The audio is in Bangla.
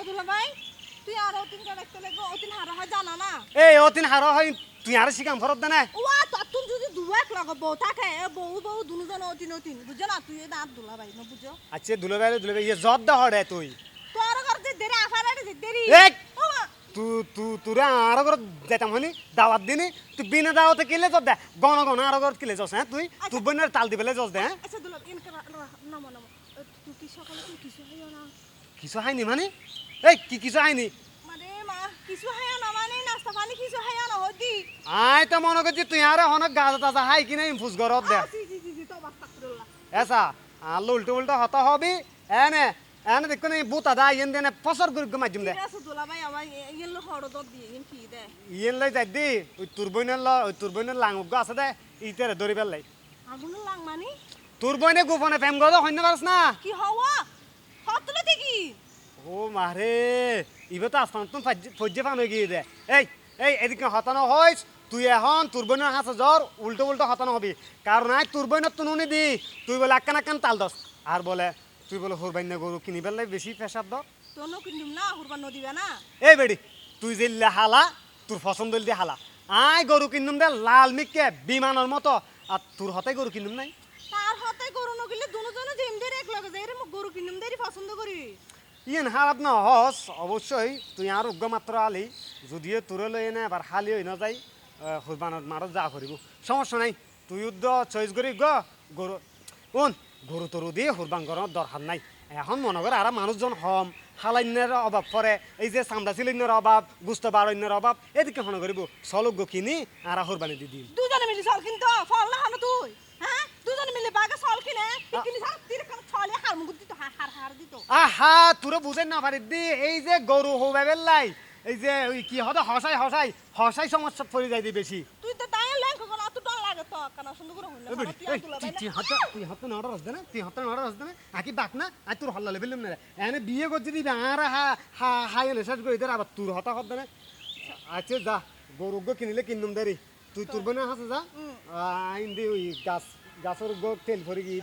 অদুলা ভাই তুই আর অতিন লাগবো? অতিন হারা হয় জানা না? এই অতিন হার হয় তুই আর শিকাম ফরত দে না ওয়া তত্তুন যদি দুয়াক লাগো বউ থাকে বউ বউ দুনুজন অতিন অতিন বুঝছ না? তুই দাঁত দুলা ভাই না বুঝছ আচ্ছা দুলে বেলে দুলে ইয়ে জব দা হড়ে তুই। তোর ঘর দেরি আফার দেরি। এই! তু তু তুরা আর ঘর যেতাম হনি দাওয়াত দিনি। তুই বিনা দাওয়াতে কিলে জব দে গণ গণ আর ঘর কিলে জস হ্যাঁ তুই? তুই বইনের তাল দিবেলে দে হ্যাঁ? আচ্ছা দুলা ইনকে নামো নামো। তুই কি সকালে তুই কিছু হইও না? কিছু হাইনি মানে? এই কি কিছু হাইনি মানে মা কিছু হাইয়া না মানে নাস্তা পানি কিছু হাইয়া না হদি আই তো মনে করছি তুই আর হনক গাজা তাজা হাই কিনে ইনফুস ঘরত দে। এসা আলো উল্টো উল্টো হতা হবি। এনে এনে দেখো নি বুতা দা ইয়েন দেনে ফসর গুর ইন কি দে। ইয়েন লই যাই দি ওই তোর বইনের ল ওই তোর বইনের লাঙ্গ আছে দে ইতেরে ধরি পেলাই। লাং মানি? তোর বইনে গোপনে প্রেম গদ হইন না। কি হওয়া ও মারে ইবে তো আসমান তুমি ফজ্জে পান হয়ে গিয়ে দে। এই এই এদিকে হতানো হইস তুই এখন তোর বোনের হাসে জ্বর উল্টো উল্টো হতানো হবি। কারণ আই তোর বোনের তো নুনি দি তুই বলে আক্কান আক্কান তাল দস। আর বলে তুই বলে হুরবাইন্য গরু কিনি পেলাই বেশি পেশাব দ তোনো কিনুম না হুরবান নদিবে না? এই বেডি তুই যে হালা তোর পছন্দ দিয়ে হালা। আই গরু কিনুম দে লাল মিকে বিমানের মতো। আর তোর হতে গরু কিনুম নাই? তার হাতে গরু নগিলে দুজনে জিম দিয়ে এক লগে যাই রে গরু কিনুম দেরি পছন্দ করি। ইয়েন হারাপ না হস, অবশ্যই তুই আর উগ্র মাত্র আলি, যদিও তোরে লই এনে এবার হালি হই না যাই হুরবানত মারত যা করিব। সমস্যা নাই, তুই উদ্দ চয়েস করি গ গরু কোন গরু তরু দিয়ে হুরবান করার দরকার নাই। এখন মনে করে আর মানুষজন হম হালাইনের অভাব পরে, এই যে চামড়া চিলিনের অভাব, গুস্ত বারণ্যের অভাব, এদিকে মনে করিব সলগ্য কিনি, আর হুরবানি দি দিম। দুজনে মিলি চল কিনতো, ফল না তুই হ্যাঁ দুজনে মিলি বাগে চল কিনে কিনি সার তির কাম ছলে হার মুগুত দিত হার হার হার দিত আহা তোরে বুঝেন না পারি দি এই যে গরু হবে বেল্লাই এই যে ওই কি হতে হসাই হসাই হসাই সমস্যা পড়ে দি বেশি। তুই তো তাই ল্যাঙ্ক কোন অত ডর লাগে তো কানা সুন্দর করে বেটি, তুই- তুই হাতে তুই হাতে নড়া রাস্তা না তুই হাতে নড়া রাস্তা না আকি বাক না আর তোর হল্লা লেবেল না এনে বিয়ে করতে দিবি আর হা হা হাই লেসাজ করে ইদার আবার তোর হতা হবে না। আচ্ছা যা গরু গো কিনিলে কিনুম দেরি তুই তোর বোনের হাসে যা। আইন দি ওই গাছ গাছের গো তেল ভরে গিয়ে